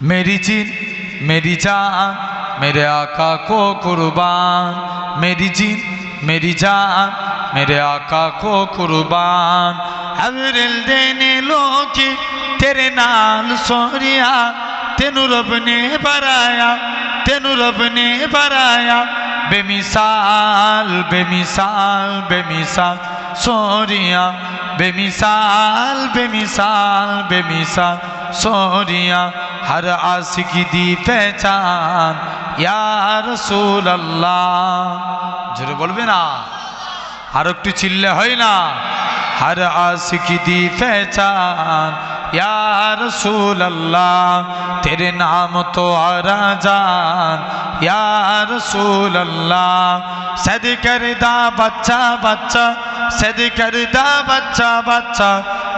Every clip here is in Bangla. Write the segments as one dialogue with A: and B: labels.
A: میری جن، میری جان، میرے آقا کو قربان۔ میری جن، میری جان، میرے آقا کو قربان۔ حضر دینے لوکی تیرے نال سوریا تینو رب نے برایا تینو رب نے برایا بے مثال بے مثال بے مثال سوریا بے مثال بے مثال بے مثال۔ सोरिया हर आशिकी दी पहचान या रसूल अल्लाह জোরে বলবে না আর একটু চিল্লে হয় না हर आशिकी दी पहचान या रसूल अल्लाह तेरे नाम तो आरा जान या रसूल अल्लाह सद करदा बच्चा बच्चा सद करदा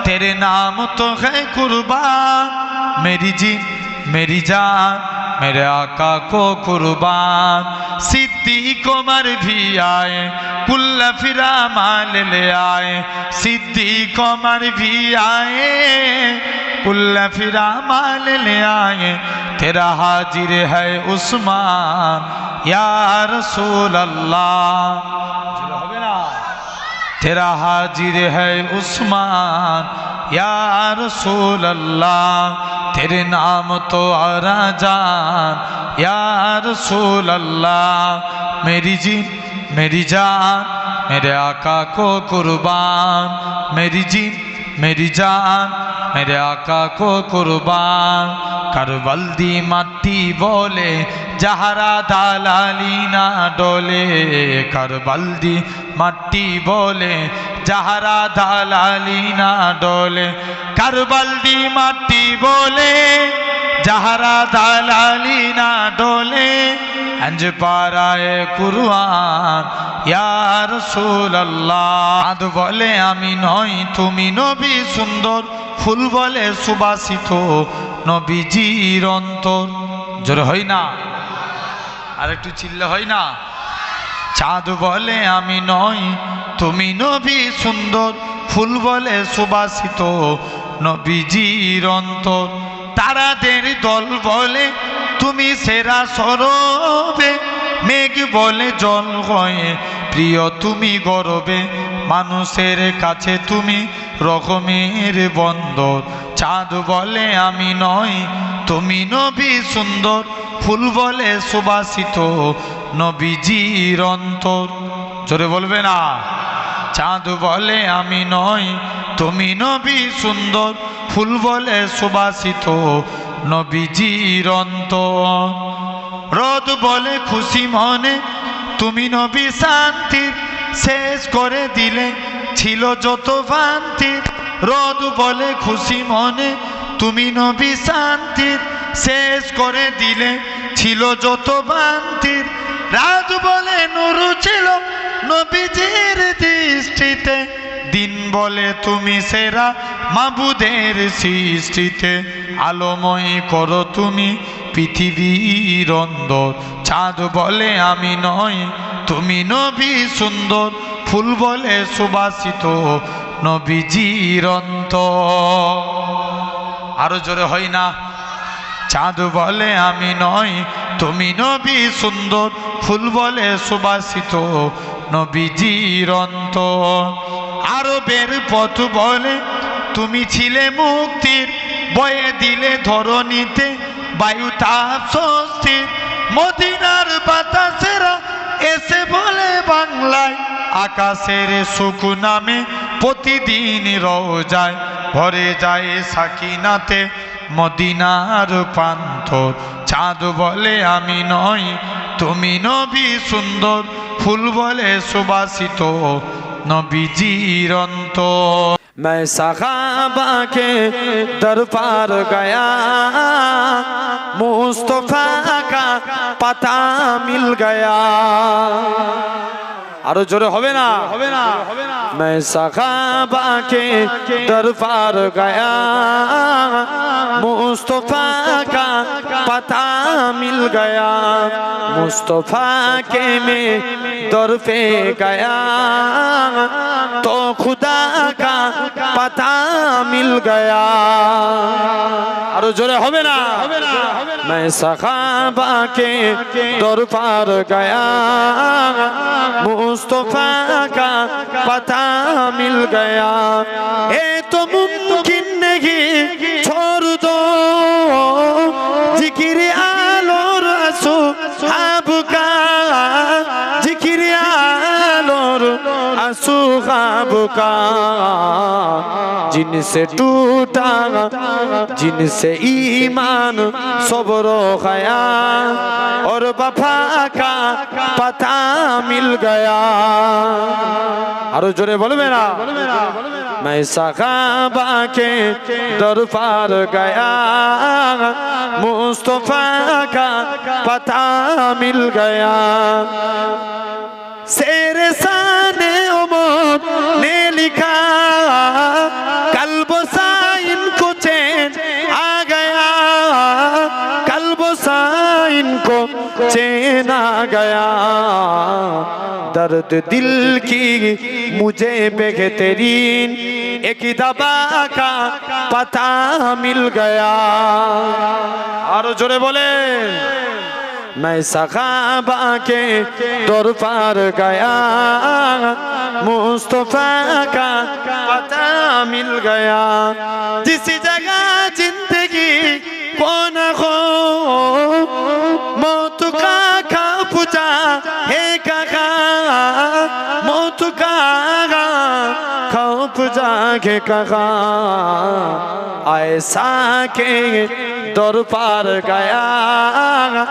A: تیرے نام تو ہے قربان۔ میری جی میری جان، میرے آقا کو قربان۔ صدیق عمر بھی آئے، کل فرا مال لے آئے۔ صدیق عمر بھی آئے، کل فرا مال لے آئے۔ تیرا حاضر ہے عثمان، یا رسول اللہ۔ تیرا حاضر ہے عثمان، یا رسول اللہ، تیرے نام تو آرا جان، یا رسول اللہ، میری جی میری جان، میرے آقا کو قربان، میری جی میری جان، میرے آقا کو قربان، کر دی مٹی بولے যাহারা দালালি না ডলে, কারবালদি মাটি বলে। যাহারা দালালি না ডলে, কারবালদি মাটি বলে। যাহারা দালালি না ডলে আঞ্জ পারায় কুরআন ইয়ার সুল্লাহ বলে আমি নই, তুমি নবী সুন্দর, ফুল বলে সুবাসিত, নবীজির অন্তর। জোর হই না। আর একটু চিল্লে, হয় না? চাঁদ বলে আমি নই, তুমি নবী সুন্দর, ফুল বলে সুবাসিত, নবীজির অন্তর। তারাদের দল বলে তুমি সেরা সরবে, মেঘ বলে জল হয়ে প্রিয় তুমি গরবে মানুষের কাছে তুমি রকমের বন্দর। চাঁদ বলে আমি নই, তুমি নবী সুন্দর। ফুল বলে সুবাসিত নবীজির অন্তর। জোরে বলবে না। চাঁদ বলে আমি নই, তুমি নবী সুন্দর। ফুল বলে সুবাসিত নবীজির অন্তর। রোদ বলে খুশি মনে, তুমি নবী শান্তির শেষ করে দিলে, ছিল যত ভান্তি, রোদ বলে খুশি মনে, তুমি নবী শান্তির, শেষ করে দিলে, ছিল যত বান্তির রাত বলে নুরু ছিল নবীজির দৃষ্টিতে, দিন বলে তুমি সেরা মাবুদের সৃষ্টিতে, আলোময় করো তুমি পৃথিবীর অন্দর, চাঁদ বলে আমি নই তুমি নবী সুন্দর, ফুল বলে সুবাসিত নবীজির অন্তর আরও জোরে হয় না? চাঁদ বলে আমি নই তুমি নবী সুন্দর, ফুল বলে সুবাসিত নবীজির অন্তর আরবের পথ বলে, তুমি ছিলে মুক্তির, বয়ে দিলে ধরণীতে, বায়ু তাপ স্বস্তির, মদিনার বাতাসেরা এসে বলে বাংলায়, আকাশের সুখ নামে প্রতিদিন রোজায়। ভরে যায় সাকিনাতে মদিনার পান্থর চাঁদ বলে, আমি নই, তুমি নবী সুন্দর। ফুল বলে, সুবাসিত নবীজির অন্তর।
B: میں صحابہ کے در پار گیا مصطفیٰ کا پتہ مل گیا
A: আরো জোরে হবে না হবে না मैं सखाबा के दरबार गया मुस्तफा का पता मिल गया मुस्तफा के में दर पे गया तो खुदा का पता मिल गया আরো জোরে হবে না मैं सखाबा के दरबार गया मुस्तफा का पता मिल गया ये तो मुमकिन नहीं छोड़ दो जिक्र आलोर असो आपका जिक्र आलोर असो आपका जिनसे टूटा जिनसे ईमान सबर गया और वफा का पता मिल गया और जोरे बोल मेरा मैं सखाबा के दरबार गया मुस्तफा का पता मिल गया शेर सान ने लिखा दर्द दिल की मुझे बेहतरीन एक दबा का पता मिल गया और जोरे बोले मैं सखाबा के दौर पार गया मुस्तफा का पता मिल गया जिस जगह जिंदगी کے کہاں؟ ایسا کہ دور پار گیا۔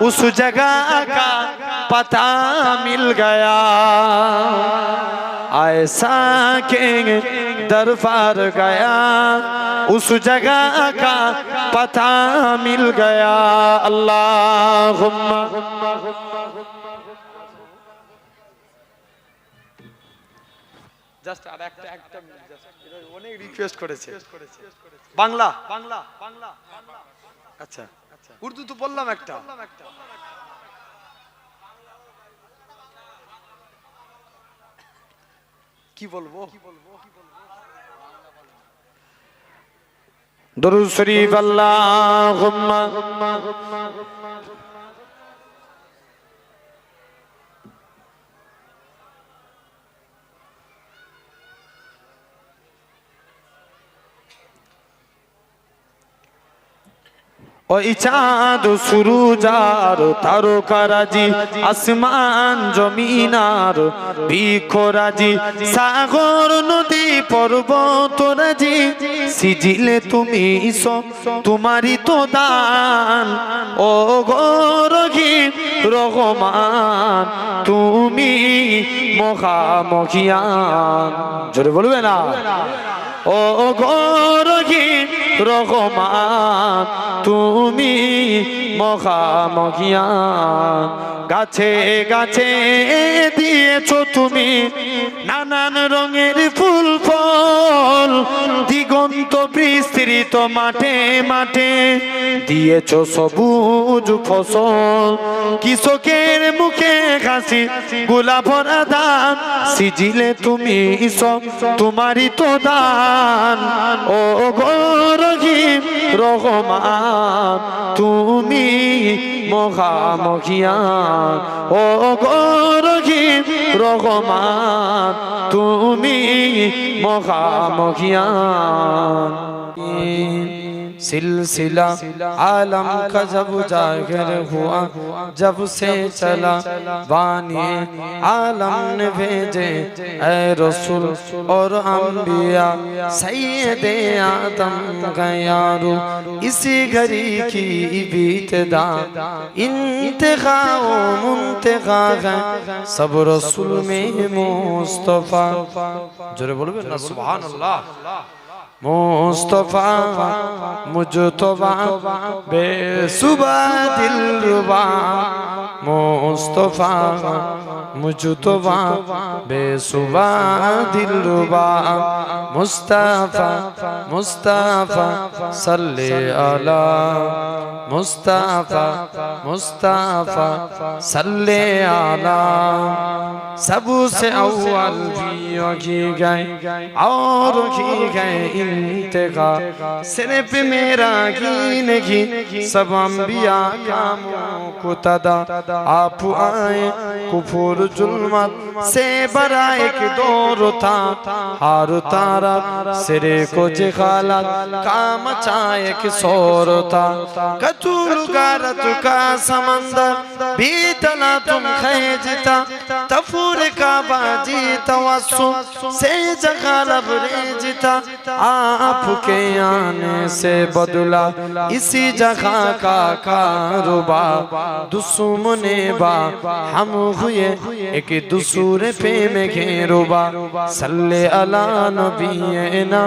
A: اس جگہ کا پتہ مل گیا۔ ایسا کہ در پار گیا۔ اس جگہ کا پتہ مل گیا۔ اللہم রিকোয়েস্ট করেছে। বাংলা? বাংলা বাংলা। আচ্ছা। আচ্ছা। উর্দু তো বললাম একটা। কি বলব? দরুদ শরীফ আল্লাহুম্মা। ওই চাঁদ সুরুজার তারকারাজি, আসমান জমিনার বৃক্ষরাজি সাগর নদী পর্বত রাজি সিজিলে তুমি সব, তোমারই তো দান। ও গরহি রহমান, তুমি মহামহিয়ান। জোরে বলবে না? ও গরহি রহমান তুমি মহামহিয়া গাছে গাছে দিয়েছ তুমি নানান রঙের ফুল ফল। দিগন্ত বিস্তৃত মাঠে মাঠে। দিয়েছ সবুজ ফসল, কৃষকের মুখে হাসি গোলা দান সিজিলে তুমি সব, তোমারই তো দান। ও গরহিম রহমান, তুমি মহামহিয়ান। ও গরহিম রহমান, তুমি মহামহিয়ান सिलसिला आलम का जब जाहिर हुआ जब से चला बानी आलम ने भेजे ए रसूल और अंबिया सैयद आदम गयारू इसी घड़ी की बीतदा इंतखा मुंतखा है सब रसूल में मुस्तफा जोरे बोलबे ना सुभान अल्लाह মোস্তফা মুজতবা বেসুবা দিলরুবা মোস্তফা মুজতবা বেসুবা দিলরুবা মুস্তাফা মুস্তাফা সাল্লি আলা अला मुस्तफा मुस्तफा सल्ले अला सबसे अव्वल भी की गए और की गए इंतका सिर्फ मेरा की नहीं सब अंबिया का मुकतदा आप आए कुफुर जुल्मत से बड़ा एक दौर था हार तारा सिरे को जिखालत काम चाहे कि सोर था تطول غارتك سمندر بيتلا تم خيجتا تفورك باجي توسو سيج غالب ريجتا آپ کے آنے سے بدلا اسی جگہ کا کاروبا دسمن با ہم ہوئے ایک دوسور پہ میں گھیروبا صلی اللہ نبینا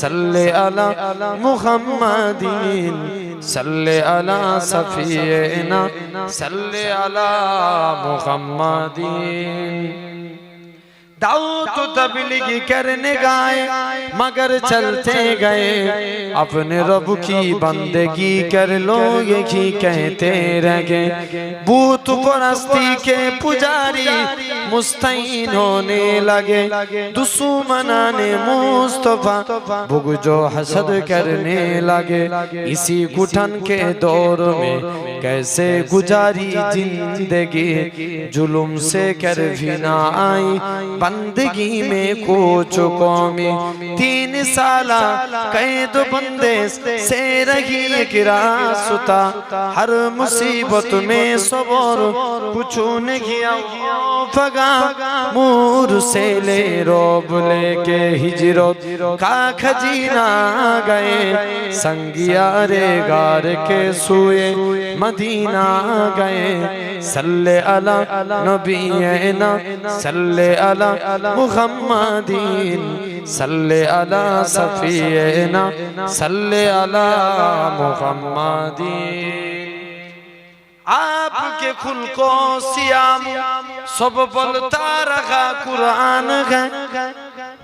A: صلی اللہ محمدین صلی اللہ على صفينا صل على محمد داؤ تو تبلیغ کرنے گائے، مگر چلتے گئے۔ اپنے رب کی بندگی کر لو، یہی کہتے رہ گئے۔ بوت پرستی کے پجاری مستعین ہونے لگے۔ دسو منانے مصطفیٰ بھگ جو حسد کرنے لگے۔ اسی گھٹن کے دور میں کیسے گزاری زندگی؟ جلوم سے کر بھی نہ آئی۔ بندگی میں کوچ قومی تین سالہ قید بندیس سے رہی ایک راستا ہر مصیبت میں صبر کچھ کیا؟ فگا مور سے لے روب لے کے ہجرت کا کھجینا گئے۔ سنگیارے گار کے سوئے مدینہ گئے۔ سلے علا نبی اینا سلے علا मुहम्मदीन सल्ले अला सफीना सल्ले अला मुहम्मदीन आपके खुल को सियाम सब बोलता रखा कुरान है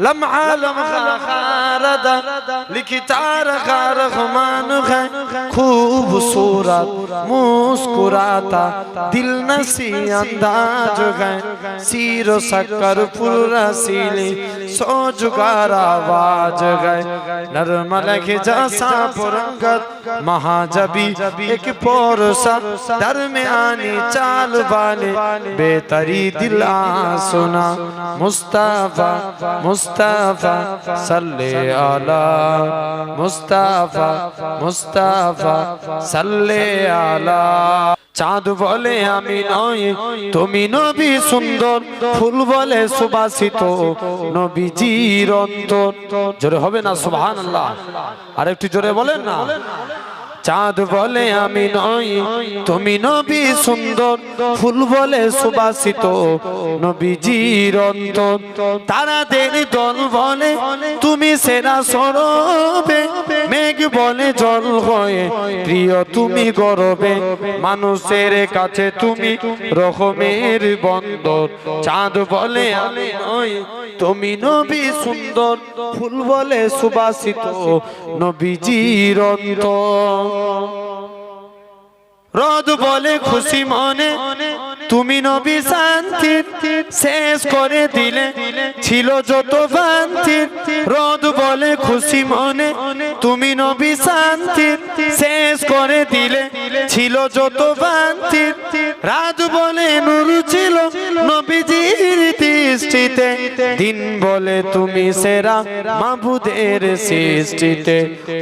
A: لمحه لمحه خاردا لکتار غار غمان خان خوب صورت مسکراتا دل نسی انداز غن سیر و سکر پر رسیلی سو جگار آواز غن نرملک جاسا پرنگت महाजबी एक पोरसा दर में आनी चाल वाले बेतरी दिल आ सुना मुस्तफा मुस्तफा सल्ले अला मुस्तफा मुस्तफा सल्ले अला চাঁদ বলে আমি নয় তুমি নবী সুন্দর ফুল বলে সুবাসিত নবীজির অন্তর জোরে হবে না সুবহান আল্লাহ আর একটু জোরে বলেন না চাঁদ বলে আমি নই, তুমি নবী সুন্দর, ফুল বলে সুবাসিত, নবীজির অন্তর। তারাদের দল বলে, তুমি সেরা সরবে, মেঘ বলে জল হয়ে প্রিয় তুমি গরবে, মানুষের কাছে তুমি রকমের বন্দর। চাঁদ বলে আমি নই, তুমি নবী সুন্দর, ফুল বলে সুবাসিত, নবীজির অন্তর। রোদ বলে খুশি মনে, তুমি নবী শান্তি শেষ করে দিলে, ছিল যত বান্তি। রদ বলে খুশি মনে, তুমি নবী শান্তি শেষ করে দিলে, ছিল যত বান্তি। রাত বলে নুরু ছিল নবীজির দৃষ্টিতে। দিন বলে তুমি সেরা মাবুদের সৃষ্টিতে।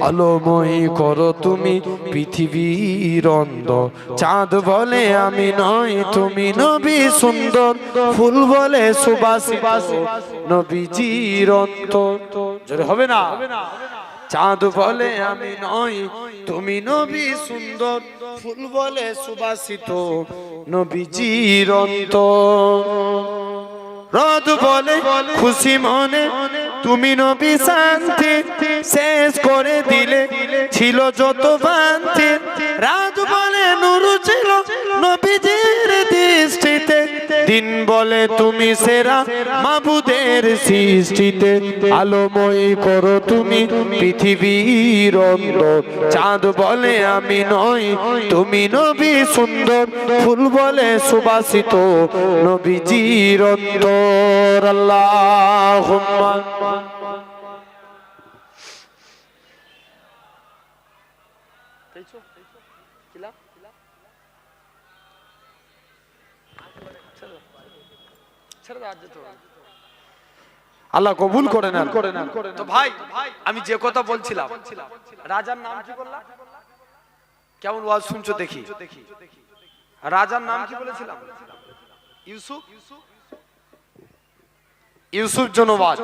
A: আলোময়ী করো তুমি পৃথিবীর অন্ধ চাঁদ বলে আমি নই তুমি নবী সুন্দর। ফুল বলে সুবাসিত নবীজির অন্তর। জোরে হবে না? চাঁদ বলে আমি নই, তুমি নবী সুন্দর। ফুল বলে সুবাসিত নবীজির রদ বলে খুশি মনে, তুমি নবী শান্তি শেষ করে দিলে, ছিল যত বান্তি। রাত দিন বলে তুমি সেরা মাবুদের সৃষ্টিতে আলোময় করো তুমি পৃথিবীর চাঁদ বলে আমি নই, তুমি নবী সুন্দর, ফুল বলে সুবাসিত নবীজির অন্তর। আল্লাহ আল্লাহ কবুল করে নেন।
C: তো ভাই আমি যে কথা বলছিলাম রাজার নাম কি বললাম কেমন ওয়াজ শুনছো দেখি। রাজার নাম কি বলেছিলাম? ইউসুফ?
A: ইউসুফ জনবাজ।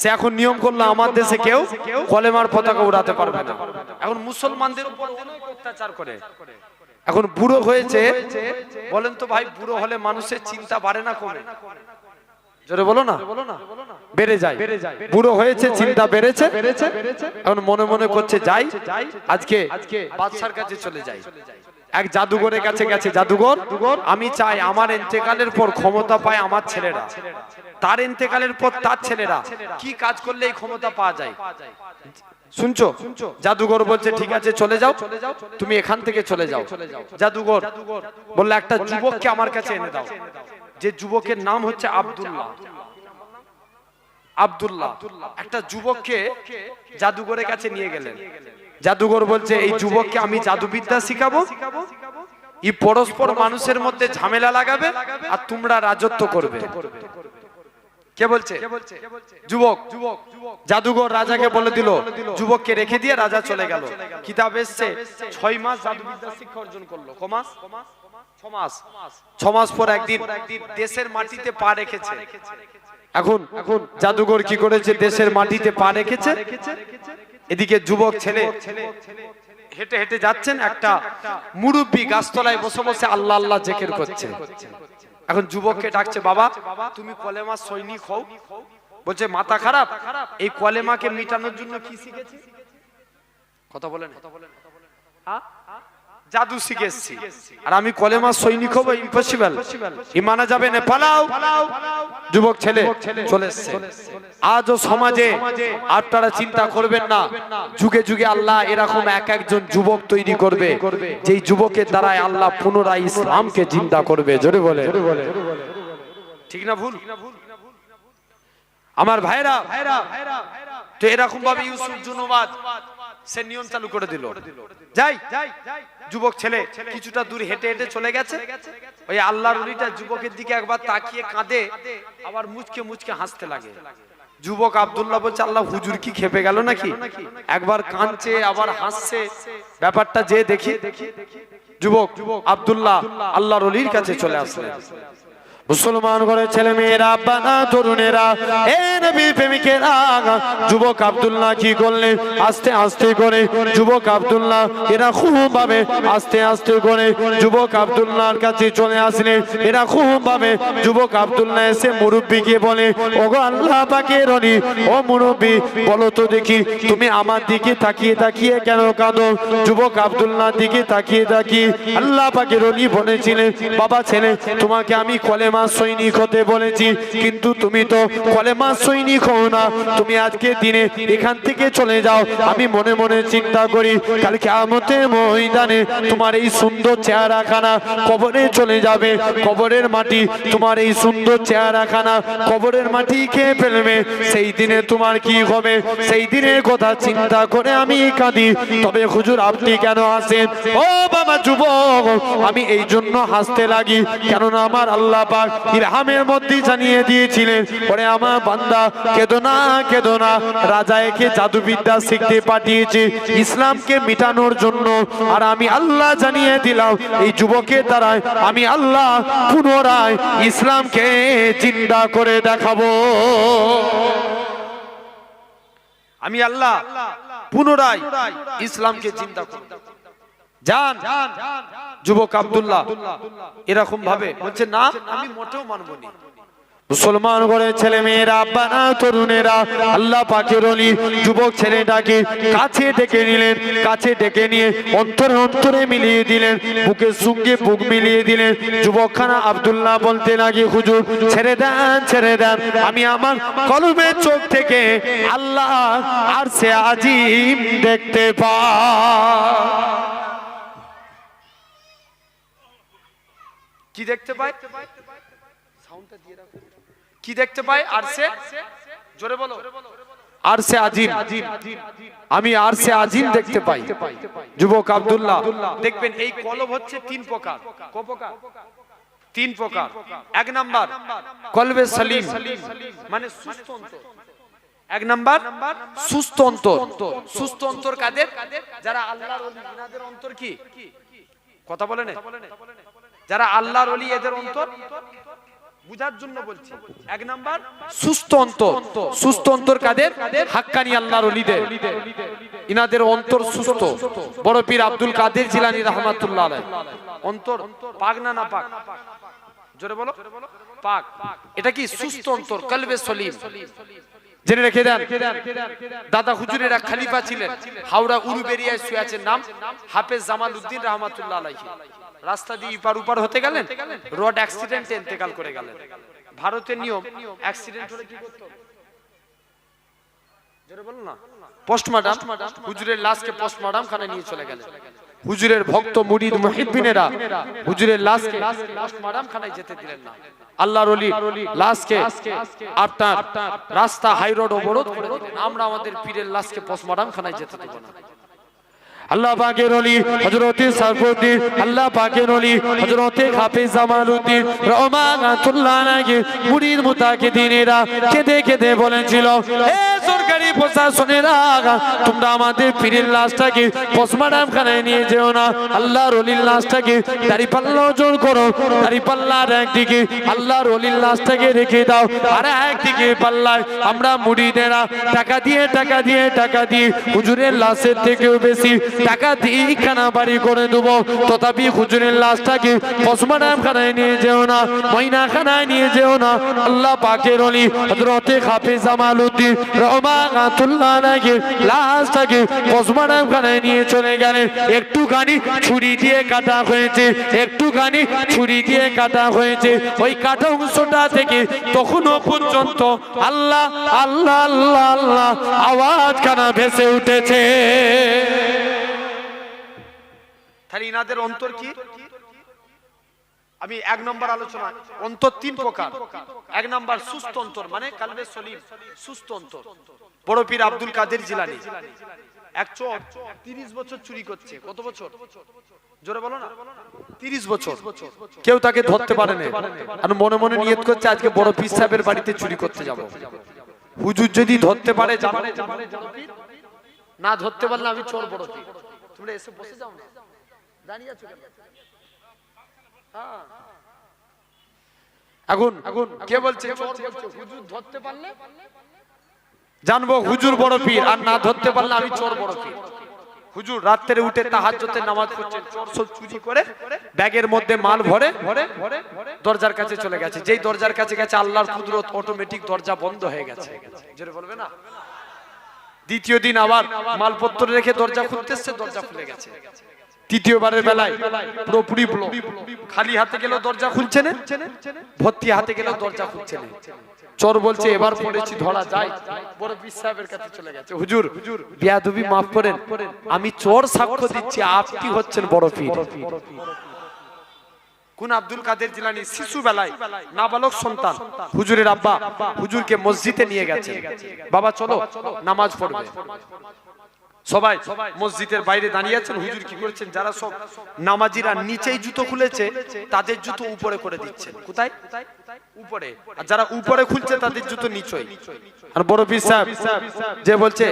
A: সে এখন নিয়ম করল আমার দেশে কেউ কলেমার পতাকা উড়াতে পারবে না।
C: এখন মুসলমানদের উপর অত্যাচার করে।
A: এখন বুড়ো হয়েছে।
C: বলেন তো ভাই বুড়ো হলে মানুষের চিন্তা বাড়ে না কমে
A: জোরে বলো না? বেড়ে যায়। বুড়ো হয়েছে চিন্তা বেড়েছে। এখন মনে মনে করছে যাই আজকে
C: বাদশার কাছে চলে যাই।
A: এক জাদুঘরের কাছে গেছে জাদুঘর
C: আমি চাই আমার ইন্তেকালের পর ক্ষমতা পায় আমার ছেলেরা। তার ইন্তেকালের পর তার ছেলেরা। কি কাজ করলে এই ক্ষমতা পাওয়া যায়?
A: শুনছো? জাদুঘর বলছে ঠিক আছে চলে যাও। তুমি এখান থেকে চলে যাও। জাদুঘর বললে একটা
C: যুবককে আমার কাছে এনে দাও। যে যুবকের নাম হচ্ছে আব্দুল্লাহ। আব্দুল্লাহ, একটা যুবককে জাদুঘরের কাছে নিয়ে গেলেন।
A: জাদুঘর বলছে, এই যুবককে আমি
C: জাদুবিদ্যা শিখাবো। ই পরস্পর মানুষের মধ্যে ঝামেলা লাগাবে আর তোমরা রাজত্ব করবে। কে বলছে? যুবক,
A: জাদুঘর রাজাকে বলে দিল,
C: যুবককে রেখে দিয়ে রাজা চলে গেল। কিতাব এসছে, ছয় মাস জাদুবিদ্যা শিক্ষা অর্জন করল। কমাস? ছ মাস পর একদিন দেশের মাটিতে পা রেখেছে।
A: এখন এখন জাদুঘর কি করেছে? দেশের মাটিতে পা রেখেছে?
C: এদিকে যুবক ছেলে হেঁটে হেঁটে যাচ্ছেন একটা মুরব্বী গাছতলায় বসে বসে আল্লাহ আল্লাহ জেকের করছে। এখন যুবককে ডাকছে বাবা তুমি কলেমা সৈনিক হও? বলছে মাথা খারাপ এই কলেমাকে মিটানোর জন্য কি শিখেছি? কথা বলেন। হ্যাঁ? জাদু শিখেছি। আর আমি কলেমা সৈনিক হব ইম্পসিবল
A: ইমানা যাবে না পালাও। যুবক ছেলে চলে এসছে। আজও সমাজে আপনারা চিন্তা করবেন না। যুগে যুগে আল্লাহ এরকম এক একজন যুবক তৈরি করবে যেই যুবকের দ্বারাই আল্লাহ পুনরায় ইসলামকে চিন্তা করবে। জোরে বলে
C: ঠিক না ভুল?
A: আমার ভাইরা
C: তো এরকম ভাবে ইউসুফ জুনুবাদ সে নিয়ম চালু করে দিল। যাই যুবক ছেলে কিছুটা দূর হেঁটে হেঁটে চলে গেছে। ওই আল্লাহর উলিটা যুবকের দিকে একবার তাকিয়ে কাঁদে আবার মুচকে মুচকে হাসতে লাগে। যুবক আব্দুল্লাহ বলছে আল্লাহ হুজুর কি খেপে গেল নাকি? একবার কাঁদছে আবার হাসছে। ব্যাপারটা যে দেখি যুবক আব্দুল্লাহ আল্লাহর অলির কাছে চলে আসলেন।
A: মুসলমান করে ছেলে মেয়েরা বানা তরুণেরা, এ নবী প্রেমিকেরা, যুবক আব্দুল্লাহ কি করলেন আস্তে আস্তে করে যুবক আব্দুল্লাহ, এরা খুব ভাবে আস্তে আস্তে করে যুবক আব্দুল্লাহর কাছে চলে আসলেন এরা খুব ভাবে যুবক আব্দুল্লাহ এসে মুরব্বীকে বলে, ওগো আল্লাহ পাকে রনি ও মুরব্বী, বলো তো দেখি, তুমি আমার দিকে তাকিয়ে তাকিয়ে কেন কাঁদো? যুবক আব্দুল্লাহ দিকে তাকিয়ে তাকিয়ে আল্লাহ পাকে রনি বলেছিলেন, বাবা ছেলে, তোমাকে আমি কলেমা সৈনিক হতে বলেছি, কিন্তু তুমি তো কলেমা সৈনিক হও না। তুমি আজকে দিনে এখান থেকে চলে যাও। আমি মনে মনে চিন্তা করি কালকে আমতে ময়দানে তোমার এই সুন্দর চেহারাখানা কবরে চলে যাবে। কবরের মাটি, তোমার এই সুন্দর চেহারাখানা কবরের মাটি খেয়ে ফেলবে। সেই দিনে তোমার কি হবে? সেই দিনের কথা চিন্তা করে আমি কাঁদি। তবে হুজুর, আপনি কেন আসেন? ও বাবা যুবক, আমি এই জন্য হাসতে লাগি, কেননা আমার আল্লাহ পাক ইরহামের মধ্যে জানিয়ে দিয়েছিলেন পরে আমার বান্দা, কেদো না, কেদো রাজা একে জাদুবিদ্যা শিখতে পাঠিয়েছে, ইসলামকে মিটানোর জন্য। আর আমি আল্লাহ জানিয়ে দিলাম, এই যুবকের দ্বারায় আমি আল্লাহ পুনরায় ইসলামকে চিন্তা করে দেখাবো।
C: আমি আল্লাহ পুনরায় ইসলামকে চিন্তা করি
A: যান।
C: যুবক আব্দুল্লাহ, এরকম ভাবে। বলছে, না, আমি মোটেও মানবো নি।
A: মুসলমান করে ছেলে মেয়েরা আব্বানা, তরুণেরা, আল্লাহ পাকের অলি যুবক ছেলেটাকে কাছে ডেকে নিলেন, কাছে ডেকে নিয়ে অন্তরে অন্তরে মিলিয়ে দিলেন, বুকের সঙ্গে বুক মিলিয়ে দিলেন। যুবকখানা আব্দুল্লাহ বলতে লাগে, হুজুর, ছেড়ে দেন ছেড়ে দেন। আমি আমার কলমের চোখ থেকে আল্লাহ আর সে আজিম দেখতে পাই
C: কি দেখতে পায়? সাউন্ডটা দিয়ে রাখো। কি দেখতে পায়? আর সে জোরে বলো।
A: আর সে আজিম। আমি আর সে আজিম দেখতে পাই। যুবক আব্দুল্লাহ।
C: দেখবেন এই কলব হচ্ছে তিন প্রকার। ক প্রকার তিন প্রকার। এক নাম্বার কলবে সালিম। মানে সুস্থ অন্তর। এক নাম্বার সুস্থ অন্তর। সুস্থ অন্তর কাদের? যারা আল্লাহর ওলি ইনাদের অন্তর কি? কথা বলে না। যারা আল্লাহর ওলি এদের অন্তর বুঝার জন্য বলছি। এক নাম্বার সুস্থ অন্তর। সুস্থ অন্তর কাদের? হাক্কানি আল্লাহর ওলিদের। ইনাদের অন্তর সুস্থ। বড় পীর আব্দুল কাদের জিলানী রহমাতুল্লাহ আলাইহ। অন্তর পাক না না পাক? জোরে বলো। পাক। এটা কি সুস্থ অন্তর? কলবে সলিম। জেনে রেখে দেন। দাদা হুজুরের এক খালিফা ছিলেন। হাওড়া উরুবেরিয়ায় শুয়ে আছেন নাম হাফেজ জামাল উদ্দিন রহমাতুল্লাহ আলাইহি। রাস্তা দিয়ে ইপার উপার হতে গেলেন, রোড অ্যাক্সিডেন্টে ইন্তেকাল করে গেলেন। ভারতের নিয়ম অ্যাক্সিডেন্ট হলে কি করতে হবে? জোরে বলো না। পোস্টমার্টাম হুজুরের লাশকে পোস্টমার্টাম খানে নিয়ে চলে গেলেন। হুজুরের ভক্ত মুরিদ মুহিব্বিনেরা হুজুরের লাশকে মারামখানায় খানায় যেতে দিলেন না। আল্লাহর ওলি লাশকে আপনার রাস্তা হাই রোড অবরোধ করে আমরা আমাদের পীরের লাশকে পোস্টমার্টাম খানায় যেতে দেব না।
A: আল্লাহ পাকের অলি হযরতে সারফুদ্দিন, আল্লাহ পাকের অলি হযরতে হাফেজ জামালউদ্দিন রহমাতুল্লাহ আলাইহি মুরিদ মুতাকিদিনেরা কেঁদে কেঁদে বলেছিল হে সরকারি প্রশাসনেরা, তোমরা আমাদের পীরের লাশটাকে পোস্টমার্টম খানায় নিয়ে যেও না। আল্লাহর অলির লাশটাকে দাড়ি পাল্লা ওজন করো। দাড়ি পাল্লার একদিকে আল্লাহর অলির লাশটাকে রেখে দাও, আর একদিকে পাল্লায় আমরা মুড়িদেরা টাকা দিয়ে টাকা দিয়ে টাকা দিয়ে হুজুরের লাশের থেকেও বেশি টাকা দিয়ে খানা বাড়ি করে দেবো। তথাপি হুজুরের লাশটাকে পোস্টমার্টম খানায় নিয়ে যেও না ময়না খানায় নিয়ে যেও না। আল্লাহ পাকের অলি হযরতে হাফেজ জামালউদ্দিন রহমাতুল্লাহ আলাইহি লাশটাকে পোস্টমার্টম খানায় নিয়ে চলে গেলেন। একটুখানি ছুরি দিয়ে কাটা হয়েছে, একটুখানি ছুরি দিয়ে কাটা হয়েছে। ওই কাটা অংশটা থেকে তখনও পর্যন্ত আল্লাহ আল্লাহ আল্লাহ আল্লাহ আওয়াজ কানা ভেসে উঠেছে।
C: তাহলে ইনাদের অন্তর কি? আমি এক নম্বর আলোচনা, অন্তর তিন প্রকার। এক নম্বর সুস্থ অন্তর মানে কালবে সলিম, সুস্থ অন্তর। আব্দুল কাদের জিলানি। এক চোর তিরিশ বছর চুরি করছে, কত বছর? জোরে বলো না। তিরিশ বছর। কেউ তাকে ধরতে পারে না। মনে মনে নিয়ত করছে, আজকে বড় পীর সাহেবের বাড়িতে চুরি করতে যাব। হুজুর যদি ধরতে পারে না ধরতে পারলে আমি চোর বড় তোমরা এসে বসে যাও না। দাঁড়িয়ে আছো কেন? হ্যাঁ। এখন এখন কে বলছে? হুজুর ধরতে পারলে? জানব হুজুর বড় পীর আর না ধরতে পারলে আমি চোর বড় পীর। হুজুর রাত্রে উঠে নামাজ পড়ছেন চোর সব চুরি করে ব্যাগের মধ্যে মাল ভরে দরজার কাছে চলে গেছে। যেই দরজার কাছে গেছে আল্লাহর কুদরত অটোমেটিক দরজা বন্ধ হয়ে গেছে। জোরে বলবে না? দ্বিতীয় দিন আবার মালপত্র রেখে দরজা খুলতেছে, দরজা খুলে গেছে। তৃতীয়বারের বেলায় পুরোপুরি খালি হাতে গেলেও দরজা খুলছে না, ভর্তি হাতে গেলেও দরজা খুলছে না। চোর বলছে, এবার পড়েছি, ধরা যায়। বড় পীর কাছে চলে গেছে। হুজুর, বিয়াদবি মাফ করেন। আমি চোর সাক্ষ্য দিচ্ছি, আপনি হচ্ছেন বড় পীর। কোন আব্দুল কাদের জিলানি শিশু বেলায় নাবালক সন্তান, হুজুরের আব্বা, হুজুরকে মসজিদে নিয়ে গেছে বাবা, চলো, নামাজ পড়বে। সবাই মসজিদের বাইরে দাঁড়িয়ে আছেন। হুজুর কি করেছেন? যারা সব নামাজিরা নিচেই জুতো খুলেছে, তাদের জুতো উপরে করে দিচ্ছেন। কোথায়? উপরে। আর যারা উপরে খুলছে, তাদের জুতো নিচেই। আর বড় পীর সাহেব যে বলছে,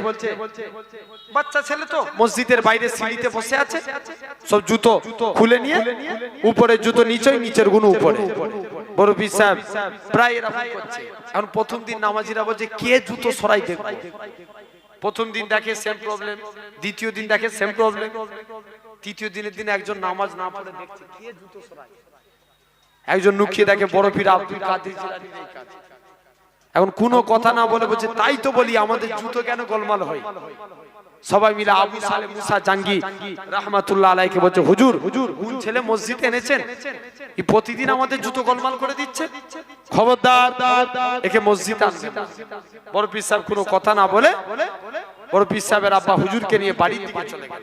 C: বাচ্চা ছেলে তো মসজিদের বাইরে সিঁড়িতে বসে আছে, সব জুতো খুলে নিয়ে উপরে জুতো নিচেই, নিচের গুণ উপরে। বড় পীর সাহেব প্রায় এরকম করছে। এখন প্রথম দিন নামাজিরা বলছে, কে জুতো সরাই দেখবে? প্রথম দিন দেখে সেম প্রবলেম দ্বিতীয় দিন দেখে সেম প্রবলেম তৃতীয় দিনের দিন একজন নামাজ না পড়ে দেখছে কে জুতো সরায়। একজন নুকিয়ে দেখে বড় পীর আব্দুল কাদের জিলানী। এই কাজ। এখন কোনো কথা না বলে বলছে তাই তো বলি আমাদের জুতো কেন গোলমাল হয়? সবাই মিলে আবু সালে মুসা জাঙ্গি রহমাতুল্লাহ আলাইকে বলছে হুজুর হুজুর কোন ছেলে মসজিদ এনেছেন? এই প্রতিদিন আমাদের জুতো গোলমাল করে দিচ্ছে? খবরদার একে মসজিদ আনবে। বড় পীর সাহেব কোনো কথা না বলে বড় পীর সাহেবের আব্বা হুজুরকে নিয়ে বাড়ির দিকে চলে গেল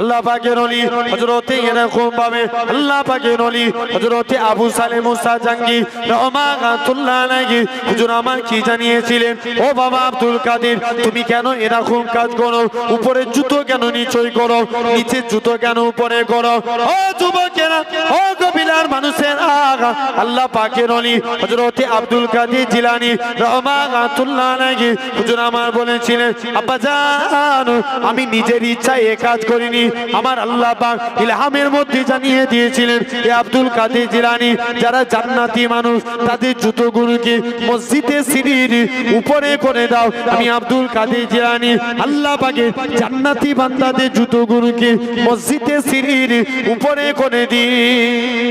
A: আল্লাহ পাকের অলি হযরতে এরকম ভাবে আল্লাহ পাকের অলি হযরতে আবু সালে মুসা জাঙ্গি রহমাতুল্লাহ আলাইহি। হুজুর আমার কি জানিয়েছিলেন? ও বাবা আব্দুল কাদের, তুমি কেন এরকম কাজ করো? উপরে জুতো কেন নিচই করো? নিচে জুতো কেন উপরে করো? ও যুবকেরা, ও কবিলার মানুষের আগা। আল্লাহ পাকের অলি হযরতে আব্দুল কাদের জিলানী রহমাতুল্লাহ আলাইহি। হুজুর আমার বলেছিলেন, আব্বা জান, আমি নিজের ইচ্ছায় এ কাজ করিনি। আমার আল্লাহ ইলহামের মধ্যে জানিয়ে দিয়েছিলেন, এ আব্দুল কাদের জিলানি, যারা জান্নাতি মানুষ, তাদের জুতোগুলোকে মসজিদে সিঁড়ির উপরে করে দাও। আমি আব্দুল কাদের জিলানি, আল্লাহ পাকে জান্নাতি বান্দাদের জুতোগুলোকে মসজিদে সিঁড়ির উপরে করে দিই।